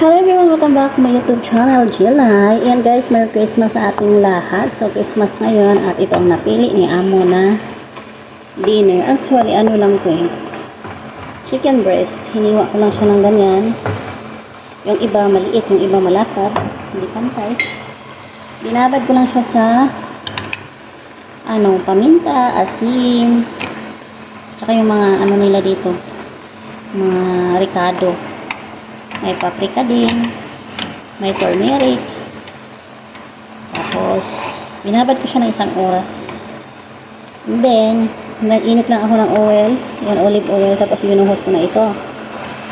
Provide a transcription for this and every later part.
Hello everyone, welcome back to my YouTube channel, Jilay. Ayan guys, Merry Christmas sa ating lahat. So, Christmas ngayon at ito ang napili ni Amo na dinner. Actually, ano lang to eh. Chicken breast. Hiniwa ko lang siya ng ganyan. Yung iba maliit, yung iba malapad. Hindi pantay. Binabad ko lang siya sa ano, paminta, asin, tsaka yung mga ano nila dito. Mga ricado. May paprika din. May turmeric. Tapos, binabad ko siya ng isang oras. Then, nag-init lang ako ng oil. Yan, olive oil. Tapos, binuhos ko na ito.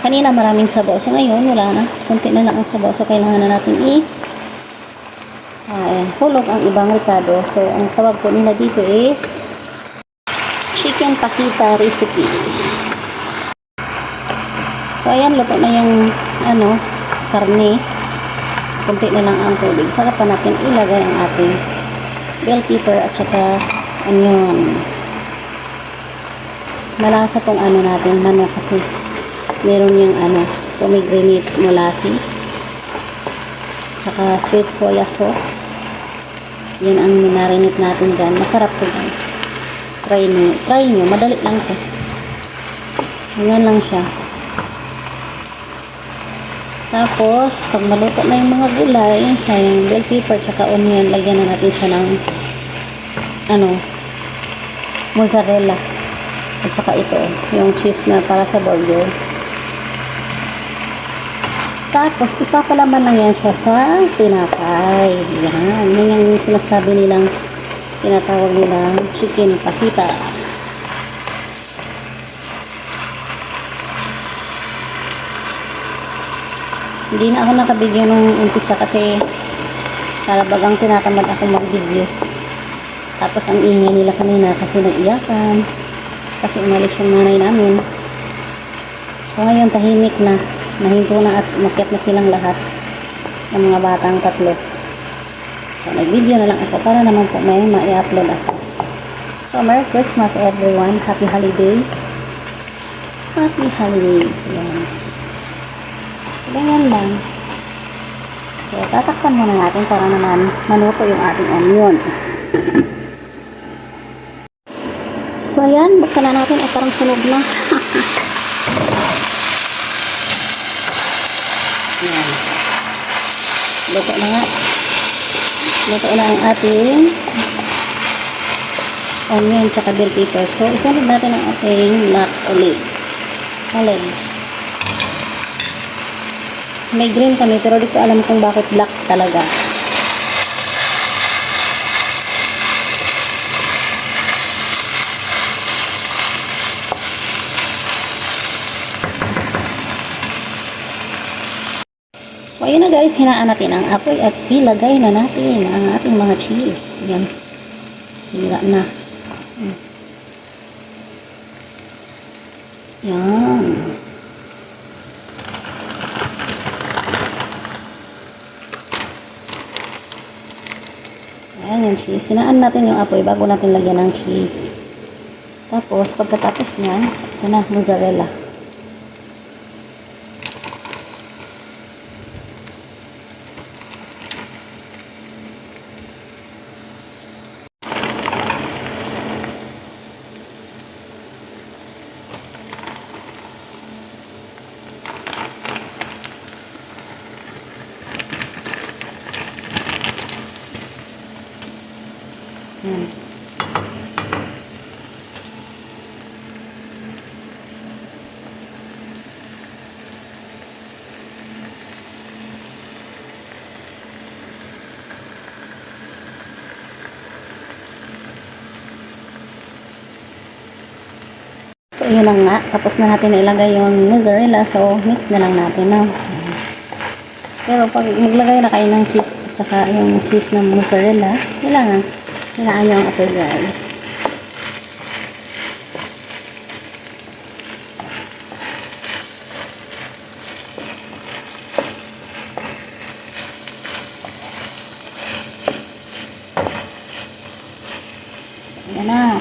Kanina, maraming sabaw. So, ngayon, wala na. Kunti na lang ang sabaw. So, kailangan na natin i- uh, hulog ang ibang ricado. So, ang tawag po nila dito is chicken pakita recipe. So, ayan, luto na yung, ano, karne. Kunti na lang ang tubig. Saka pa natin ilagay ang ating bell pepper at saka onion. Malasa tong ano natin, manok kasi meron yung ano, pomegranate molasses. Saka sweet soya sauce. Yan ang minarinate natin dyan. Masarap to guys. Try nyo. Try nyo. Madali lang to. Ganyan lang siya. Tapos, pag maluto na yung mga gulay, ay yung bell pepper tsaka onion, lagyan na natin siya ng ano, mozzarella. At saka ito, yung cheese na para sa burger. Tapos, ipapalaman lang yan siya sa tinapay. Yan. Yan yung sinasabi nilang tinatawag nilang chicken pakita. Hindi na ako nakabigyan ng umpisa kasi talabagang tinatamad ako mag-video. Tapos ang ingay nila kanina kasi nag-iyakan. Kasi umalis yung nanay namin. So ngayon tahimik na. Nahinto na at umakyat na silang lahat. Ng mga batang tatlo. So nag-video na lang ako para naman po may ma-upload ako. So Merry Christmas everyone. Happy holidays. Happy holidays. Yan. Ganyan lang. So, tatakpan muna natin para naman manuto yung ating onion. So, ayan. Buksan na natin. Ay, parang sunog na. ayan. Luto na nga. Luto na ang ating onion tsaka bell pepper. So, isunod natin ang ating black olive. Olives. May green kami pero di ko alam kung bakit black talaga. So, ayun na guys, hinaan natin ang apoy at ilagay na natin ang ating mga cheese. Yan. Sira na. Yan. Ayan yung cheese. Sinaan natin yung apoy bago natin lagyan ng cheese. Tapos, pagkatapos niya, ito na, mozzarella. So, yun lang nga. Tapos na natin na ilagay yung mozzarella. So, mix na lang natin. No? Pero pag maglagay na kayo ng cheese at saka yung cheese ng mozzarella, kailangan nyo ang apoy guys. Ayan na.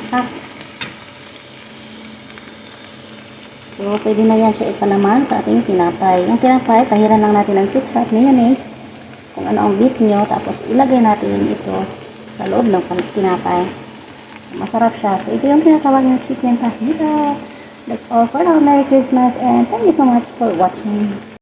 So, pwede na yan siya ipanaman sa ating tinapay. Yung tinapay, tahiran lang natin ng ketchup, mayonnaise, kung ano ang beat nyo, tapos ilagay natin ito sa loob ng tinapay. So, masarap siya. So, ito yung tinatawag ng chicken fajita. That's all for now. Merry Christmas and thank you so much for watching.